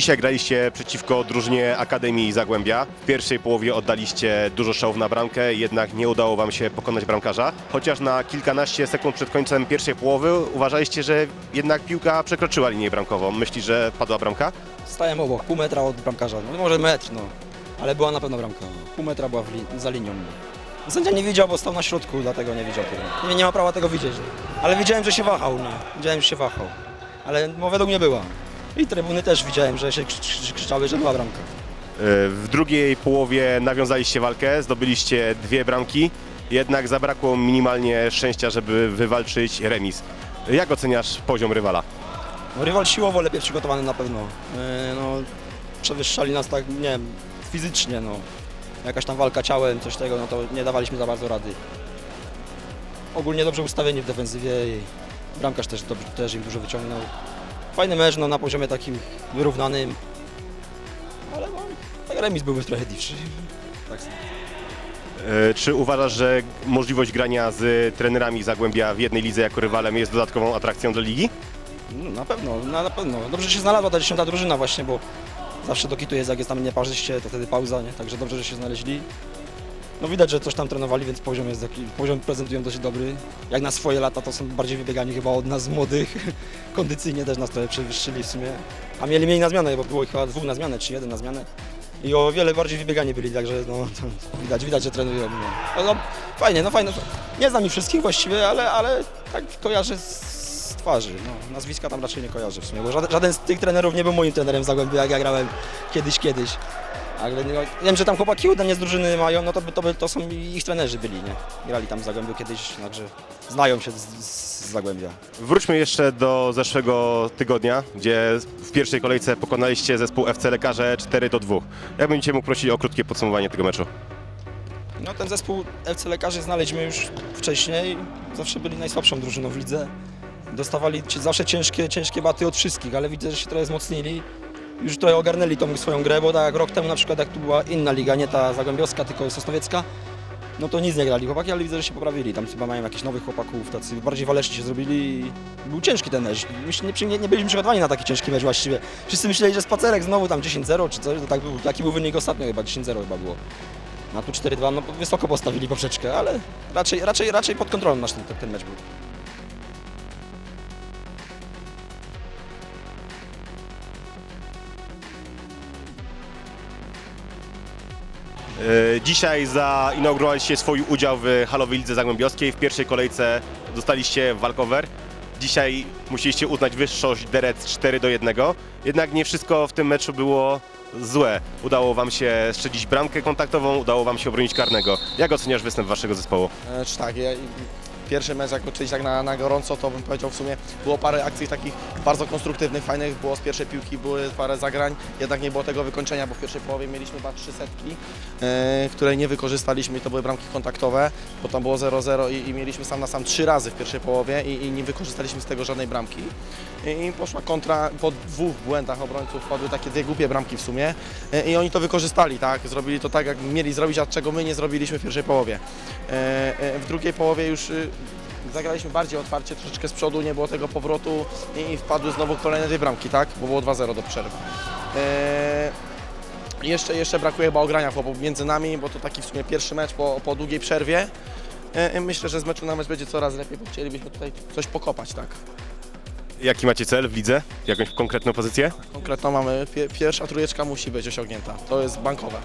Dzisiaj graliście przeciwko drużynie Akademii Zagłębia. W pierwszej połowie oddaliście dużo strzałów na bramkę, jednak nie udało Wam się pokonać bramkarza. Chociaż na kilkanaście sekund przed końcem pierwszej połowy uważaliście, że jednak piłka przekroczyła linię bramkową. Myślisz, że padła bramka? Stałem obok, pół metra od bramkarza, no może metr, no. Ale była na pewno bramka. Pół metra była li za linią. No. Sędzia nie widział, bo stał na środku, dlatego nie widział tego. Nie, nie ma prawa tego widzieć. Ale widziałem, że się wahał, nie. Widziałem, że się wahał. Ale no, według mnie była. I trybuny też widziałem, że się krzy- krzy- krzyczały, że była bramka. W drugiej połowie nawiązaliście walkę, zdobyliście dwie bramki, jednak zabrakło minimalnie szczęścia, żeby wywalczyć remis. Jak oceniasz poziom rywala? No, rywal siłowo lepiej przygotowany na pewno. Yy, no, przewyższali nas tak, nie wiem, fizycznie, no. Jakaś tam walka ciałem, coś tego, no to nie dawaliśmy za bardzo rady. Ogólnie dobrze ustawieni w defensywie i bramkarz też, dobrze, też im dużo wyciągnął. Fajny mecz, no, na poziomie takim wyrównanym. Ale no, tak remis byłby trochę dziwszy. Tak. E, Czy uważasz, że możliwość grania z trenerami Zagłębia w jednej lidze jako rywalem jest dodatkową atrakcją dla ligi? No, na pewno, na, na pewno. Dobrze się znalazła ta dziesiąta drużyna właśnie, bo zawsze do kitu jest, jak jest tam nieparzyście, to wtedy pauza, nie? Także dobrze, że się znaleźli. No widać, że coś tam trenowali, więc poziom jest taki, poziom prezentują dość dobry. Jak na swoje lata to są bardziej wybiegani chyba od nas młodych. Kondycyjnie też nas trochę przewyższyli w sumie. A mieli mniej na zmianę, bo było ich chyba dwóch na zmianę, czy jeden na zmianę. I o wiele bardziej wybiegani byli, także no, widać, widać, że trenują. No. No, no, fajnie, no fajnie. Nie znam ich wszystkich właściwie, ale, ale tak kojarzę z twarzy. No, nazwiska tam raczej nie kojarzę w sumie, bo żaden, żaden z tych trenerów nie był moim trenerem w Zagłębiu, jak ja grałem kiedyś, kiedyś. Ale nie, wiem, że tam chłopaki mnie z drużyny mają, no to, by- to, by- to są ich trenerzy byli, nie? Grali tam w Zagłębiu kiedyś, także znają się z, z, Zagłębia. Wróćmy jeszcze do zeszłego tygodnia, gdzie w pierwszej kolejce pokonaliście zespół FC Lekarze 4 do 2. Jak będziecie mógł prosić o krótkie podsumowanie tego meczu? No ten zespół FC Lekarzy znaleźliśmy już wcześniej, zawsze byli najsłabszą drużyną w lidze. Dostawali zawsze ciężkie, ciężkie baty od wszystkich, ale widzę, że się trochę wzmocnili. Już trochę ogarnęli tą swoją grę, bo tak jak rok temu na przykład jak tu była inna liga, nie ta zagłębiowska, tylko sosnowiecka, no to nic nie grali chłopaki, ale widzę, że się poprawili. Tam chyba mają jakichś nowych chłopaków, tacy bardziej waleczni się zrobili i był ciężki ten mecz. Myśmy nie, nie, nie byliśmy przygotowani na taki ciężki mecz właściwie. Wszyscy myśleli, że spacerek znowu tam 10-0 czy coś, to tak był, taki był wynik ostatnio chyba, 10-0 chyba było. Na tu 4-2, no wysoko postawili poprzeczkę, ale raczej, raczej, raczej pod kontrolą nasz ten, ten mecz był. Dzisiaj zainaugurowaliście swój udział w halowej lidze zagłębiowskiej. W pierwszej kolejce dostaliście walkover. Dzisiaj musieliście uznać wyższość Deret 4 do 1. Jednak nie wszystko w tym meczu było złe. Udało wam się strzelić bramkę kontaktową, udało wam się obronić karnego. Jak oceniasz występ waszego zespołu? E, Czy tak, ja, pierwszy mecz jak uczyć tak na, na gorąco, to bym powiedział w sumie było parę akcji takich bardzo konstruktywnych, fajnych, było z pierwszej piłki, były parę zagrań, jednak nie było tego wykończenia, bo w pierwszej połowie mieliśmy chyba trzy setki, e, które nie wykorzystaliśmy i to były bramki kontaktowe, bo tam było 0-0 i, i mieliśmy sam na sam trzy razy w pierwszej połowie i, i nie wykorzystaliśmy z tego żadnej bramki. I, I poszła kontra, po dwóch błędach obrońców padły takie dwie głupie bramki w sumie e, i oni to wykorzystali, tak, zrobili to tak jak mieli zrobić, a czego my nie zrobiliśmy w pierwszej połowie. E, e, W drugiej połowie już y, zagraliśmy bardziej otwarcie, troszeczkę z przodu, nie było tego powrotu i, i wpadły znowu kolejne dwie bramki, tak? Bo było 2-0 do przerwy. E, Jeszcze, jeszcze brakuje chyba ogrania chłopów między nami, bo to taki w sumie pierwszy mecz po, po długiej przerwie. E, e, Myślę, że z meczu na mecz będzie coraz lepiej, bo chcielibyśmy tutaj coś pokopać, tak? Jaki macie cel w lidze? Jakąś konkretną pozycję? Konkretną mamy, pie, pierwsza trójeczka musi być osiągnięta, to jest bankowe.